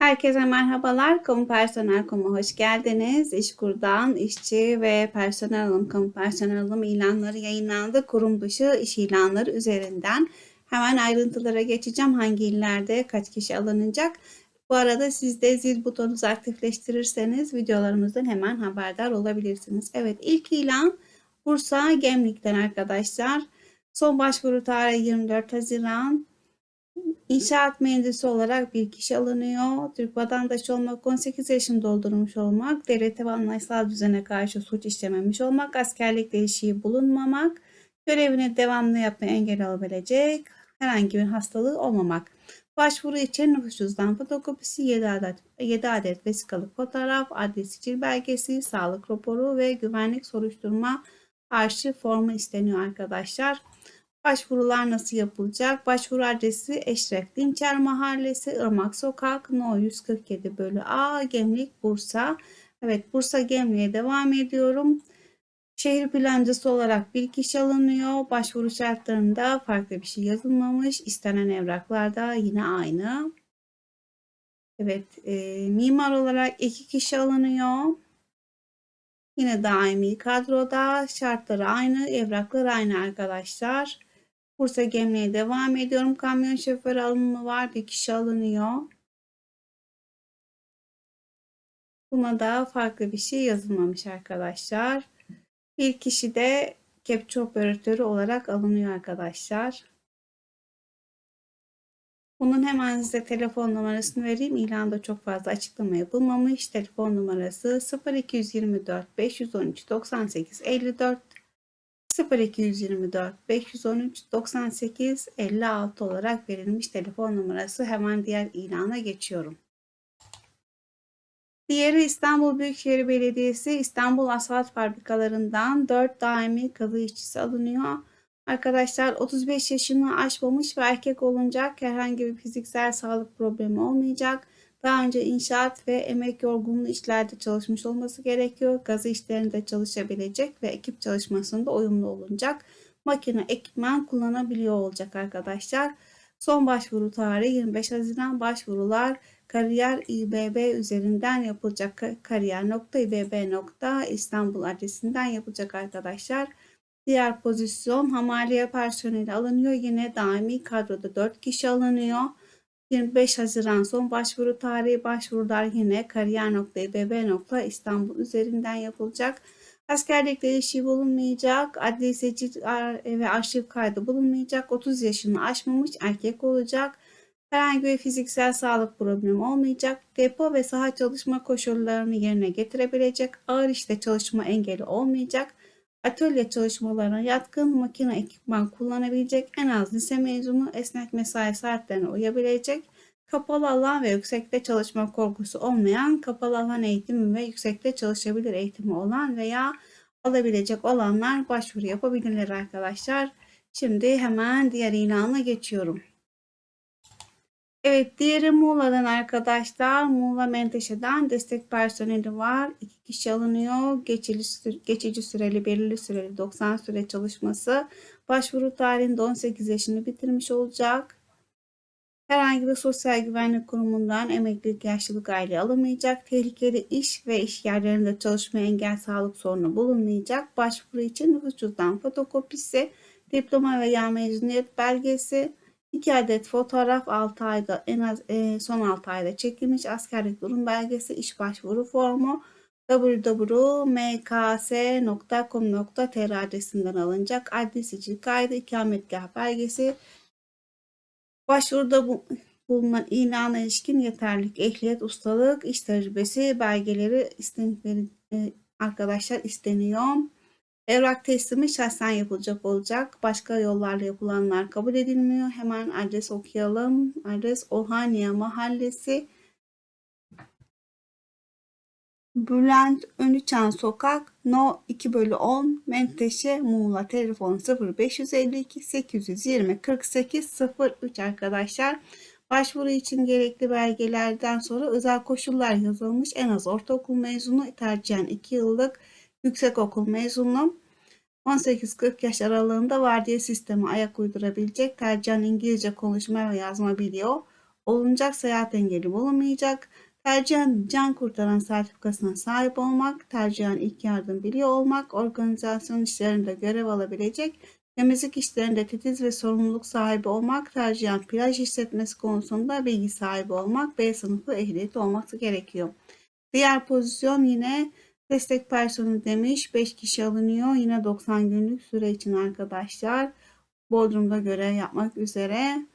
Herkese merhabalar. Kamu Personel Kamu hoş geldiniz. İşkur'dan işçi ve personel alım, kamu personel alım ilanları yayınlandı. Kurum dışı iş ilanları üzerinden. Hemen ayrıntılara geçeceğim. Hangi illerde kaç kişi alınacak? Bu arada siz de zil butonunuzu aktifleştirirseniz videolarımızdan hemen haberdar olabilirsiniz. Evet ilk ilan Bursa Gemlik'ten arkadaşlar. Son başvuru tarihi 24 Haziran. İnşaat mühendisi olarak bir kişi alınıyor. Türk vatandaşı olmak, 18 yaşını doldurmuş olmak, devlete ve anayasal düzene karşı suç işlememiş olmak, askerlik değişiği bulunmamak, görevini devamlı yapmaya engel olabilecek, herhangi bir hastalığı olmamak. Başvuru için nüfus cüzdan fotokopisi, 7 adet, 7 adet vesikalık fotoğraf, adli sicil belgesi, sağlık raporu ve güvenlik soruşturma arşiv formu isteniyor arkadaşlar. Başvurular nasıl yapılacak? Başvuru adresi Eşref Dinçer Mahallesi, Irmak Sokak, No 147 bölü A, Gemlik, Bursa. Evet, Bursa Gemlik'e devam ediyorum. Şehir plancısı olarak bir kişi alınıyor. Başvuru şartlarında farklı bir şey yazılmamış. İstenen evraklarda yine aynı. Evet, e, mimar olarak iki kişi alınıyor. Yine daimi kadroda şartları aynı, evraklar aynı arkadaşlar. Bursa Gemliğe devam ediyorum. Kamyon şoförü alımı var. Bir kişi alınıyor. Buna da farklı bir şey yazılmamış arkadaşlar. Bir kişi de kepçe operatörü olarak alınıyor arkadaşlar. Bunun hemen size telefon numarasını vereyim. İlanda çok fazla açıklama yapılmamış. Telefon numarası 0224 513 98 54 0224 513 98 56 olarak verilmiş telefon numarası. Hemen diğer ilana geçiyorum. Diğeri İstanbul Büyükşehir Belediyesi İstanbul Asfalt Fabrikalarından 4 daimi kadı işçisi alınıyor. Arkadaşlar 35 yaşını aşmamış ve erkek olunacak herhangi bir fiziksel sağlık problemi olmayacak. Daha önce inşaat ve emek yorgunluğu işlerde çalışmış olması gerekiyor. Gazı işlerinde çalışabilecek ve ekip çalışmasında uyumlu olunacak. Makine, ekipman kullanabiliyor olacak arkadaşlar. Son başvuru tarihi 25 Haziran başvurular kariyer İBB üzerinden yapılacak kariyer.ibb.istanbul adresinden yapılacak arkadaşlar. Diğer pozisyon hamaliye personeli alınıyor. Yine daimi kadroda 4 kişi alınıyor. 25 Haziran son başvuru tarihi başvurular yine kariyer.ibb.istanbul üzerinden yapılacak. Askerlik değişiği bulunmayacak. Adli seçil ve arşiv kaydı bulunmayacak. 30 yaşını aşmamış erkek olacak. Herhangi bir fiziksel sağlık problemi olmayacak. Depo ve saha çalışma koşullarını yerine getirebilecek. Ağır işte çalışma engeli olmayacak. Atölye çalışmalarına yatkın makine ekipman kullanabilecek en az lise mezunu esnek mesai saatlerine uyabilecek kapalı alan ve yüksekte çalışma korkusu olmayan kapalı alan eğitimi ve yüksekte çalışabilir eğitimi olan veya alabilecek olanlar başvuru yapabilirler arkadaşlar. Şimdi hemen diğer ilana geçiyorum. Evet diğeri Muğla'dan arkadaşlar. Muğla Menteşe'den destek personeli var. İki kişi alınıyor. Geçici, geçici süreli, belirli süreli 90 süre çalışması. Başvuru tarihinde 18 yaşını bitirmiş olacak. Herhangi bir sosyal güvenlik kurumundan emeklilik yaşlılık aile alamayacak. Tehlikeli iş ve iş yerlerinde çalışmaya engel sağlık sorunu bulunmayacak. Başvuru için nüfus cüzdan fotokopisi, diploma veya mezuniyet belgesi, 2 adet fotoğraf 6 ayda en az e, son 6 ayda çekilmiş askerlik durum belgesi iş başvuru formu www.mks.com.tr adresinden alınacak adli sicil kaydı ikametgah belgesi başvuruda bu, bulunan ilana ilişkin yeterlik, ehliyet, ustalık, iş tecrübesi belgeleri istedikleri e, arkadaşlar isteniyor. Evrak teslimi şahsen yapılacak olacak. Başka yollarla yapılanlar kabul edilmiyor. Hemen adres okuyalım. Adres Ohaniye Mahallesi. Bülent Önüçan Sokak No 2 bölü 10 Menteşe Muğla telefon 0552 820 48 03 arkadaşlar. Başvuru için gerekli belgelerden sonra özel koşullar yazılmış. En az ortaokul mezunu tercihen 2 yıllık yüksek okul mezunu 18-40 yaş aralığında vardiya sistemi ayak uydurabilecek tercihen İngilizce konuşma ve yazma biliyor olunacak. Seyahat engeli bulunmayacak. Tercihen can kurtaran sertifikasına sahip olmak, tercihen ilk yardım biliyor olmak, organizasyon işlerinde görev alabilecek, temizlik işlerinde titiz ve sorumluluk sahibi olmak, tercihen plaj işletmesi konusunda bilgi sahibi olmak, B sınıfı ehliyeti olması gerekiyor. Diğer pozisyon yine destek personeli demiş. 5 kişi alınıyor. Yine 90 günlük süre için arkadaşlar. Bodrum'da görev yapmak üzere.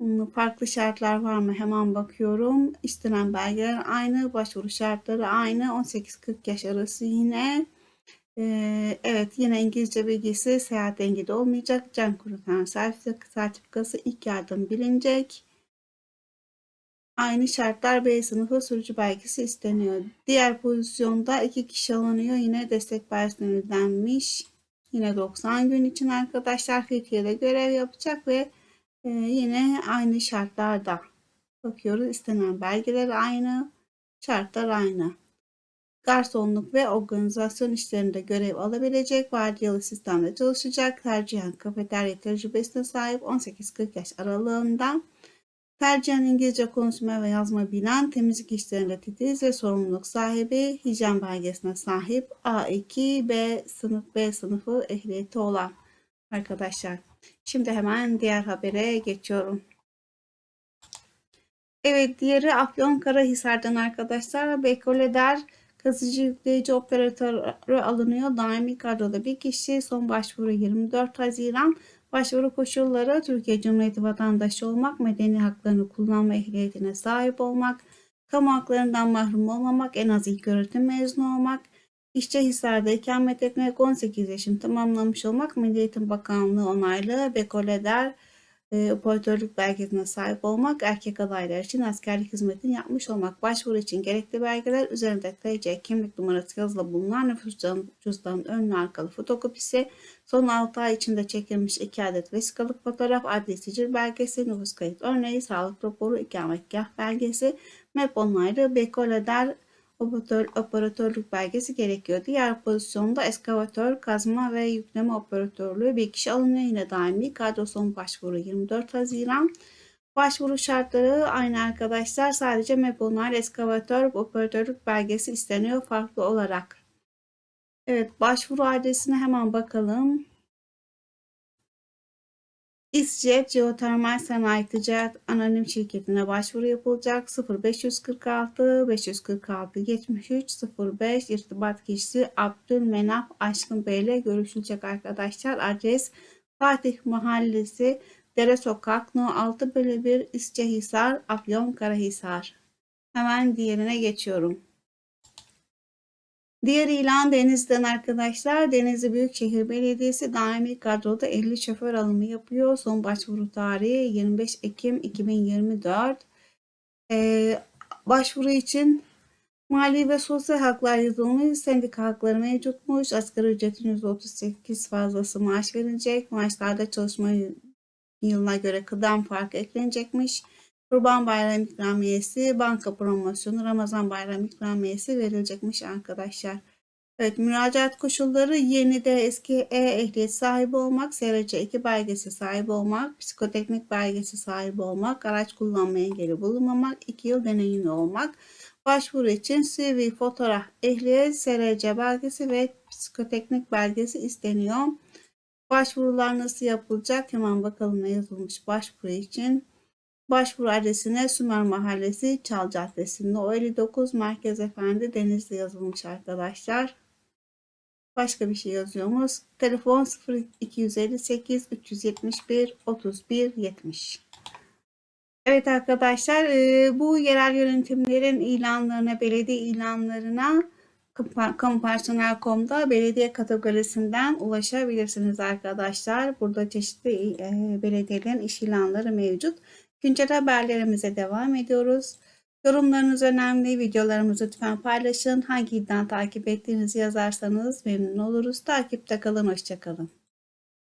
Hmm, Farklı şartlar var mı? Hemen bakıyorum. İstenen belgeler aynı. Başvuru şartları aynı. 18-40 yaş arası yine. Ee, evet yine İngilizce bilgisi seyahat engeli olmayacak. Can kurtaran sertifikası ilk yardım bilinecek. Aynı şartlar B sınıfı sürücü belgesi isteniyor. Diğer pozisyonda iki kişi alınıyor. Yine destek denmiş. Yine 90 gün için arkadaşlar Fethiye'de görev yapacak ve e, yine aynı şartlarda bakıyoruz. İstenen belgeler aynı, şartlar aynı. Garsonluk ve organizasyon işlerinde görev alabilecek, vardiyalı sistemde çalışacak, tercihen kafeterya tecrübesine sahip 18-40 yaş aralığında Tercihen İngilizce konuşma ve yazma bilen, temizlik işlerinde titiz ve sorumluluk sahibi, hijyen belgesine sahip A2, B sınıf B sınıfı ehliyeti olan arkadaşlar. Şimdi hemen diğer habere geçiyorum. Evet diğeri Afyonkarahisar'dan arkadaşlar. Bekoleder kazıcı yükleyici operatörü alınıyor. Daimi kadroda bir kişi. Son başvuru 24 Haziran. Başvuru koşulları Türkiye Cumhuriyeti vatandaşı olmak, medeni haklarını kullanma ehliyetine sahip olmak, kamu haklarından mahrum olmamak, en az ilk öğretim mezunu olmak, işçi hisarda ikamet etmek, 18 yaşını tamamlamış olmak, Milli Eğitim Bakanlığı onaylı bekoleder e, operatörlük belgesine sahip olmak, erkek adaylar için askerlik hizmetini yapmış olmak, başvuru için gerekli belgeler üzerinde TC kimlik numarası yazılı bulunan nüfus cüzdanının önlü arkalı fotokopisi, son 6 ay içinde çekilmiş 2 adet vesikalık fotoğraf, adli sicil belgesi, nüfus kayıt örneği, sağlık raporu, ikametgah belgesi, MEP onaylı, bekoleder operatör, operatörlük belgesi gerekiyor. Diğer pozisyonda eskavatör, kazma ve yükleme operatörlüğü bir kişi alınıyor. Yine daimi kadro son başvuru 24 Haziran. Başvuru şartları aynı arkadaşlar. Sadece MEP onaylı eskavatör operatörlük belgesi isteniyor farklı olarak. Evet başvuru adresine hemen bakalım. İSCET Jeotermal Sanayi Ticaret Anonim Şirketi'ne başvuru yapılacak. 0546 546 73 05 irtibat kişisi Abdülmenaf Aşkın Bey ile görüşülecek arkadaşlar. Adres Fatih Mahallesi Dere Sokak No 6 bölü 1 İscehisar Afyon Karahisar. Hemen diğerine geçiyorum. Diğer ilan Deniz'den arkadaşlar. Denizli Büyükşehir Belediyesi daimi kadroda 50 şoför alımı yapıyor. Son başvuru tarihi 25 Ekim 2024. Ee, başvuru için mali ve sosyal haklar yazılmış, sendika hakları mevcutmuş, asgari ücretin %38 fazlası maaş verilecek, maaşlarda çalışma yılına göre kıdem farkı eklenecekmiş. Kurban Bayramı ikramiyesi, banka promosyonu, Ramazan Bayramı ikramiyesi verilecekmiş arkadaşlar. Evet, müracaat koşulları yeni de eski E ehliyet sahibi olmak, SRC 2 belgesi sahibi olmak, psikoteknik belgesi sahibi olmak, araç kullanma engeli bulunmamak, 2 yıl deneyimli olmak. Başvuru için CV, fotoğraf, ehliyet, SRC belgesi ve psikoteknik belgesi isteniyor. Başvurular nasıl yapılacak? Hemen bakalım ne yazılmış başvuru için. Başvuru adresine Sümer Mahallesi Çal Caddesi'nde o 59 Merkez Efendi Denizli yazılmış arkadaşlar. Başka bir şey yazıyoruz. Telefon 0258 371 31 70. Evet arkadaşlar bu yerel yönetimlerin ilanlarına, belediye ilanlarına kamu personel.com'da belediye kategorisinden ulaşabilirsiniz arkadaşlar. Burada çeşitli belediyelerin iş ilanları mevcut. Güncel haberlerimize devam ediyoruz. Yorumlarınız önemli. Videolarımızı lütfen paylaşın. Hangi iddia takip ettiğinizi yazarsanız memnun oluruz. Takipte kalın. Hoşçakalın.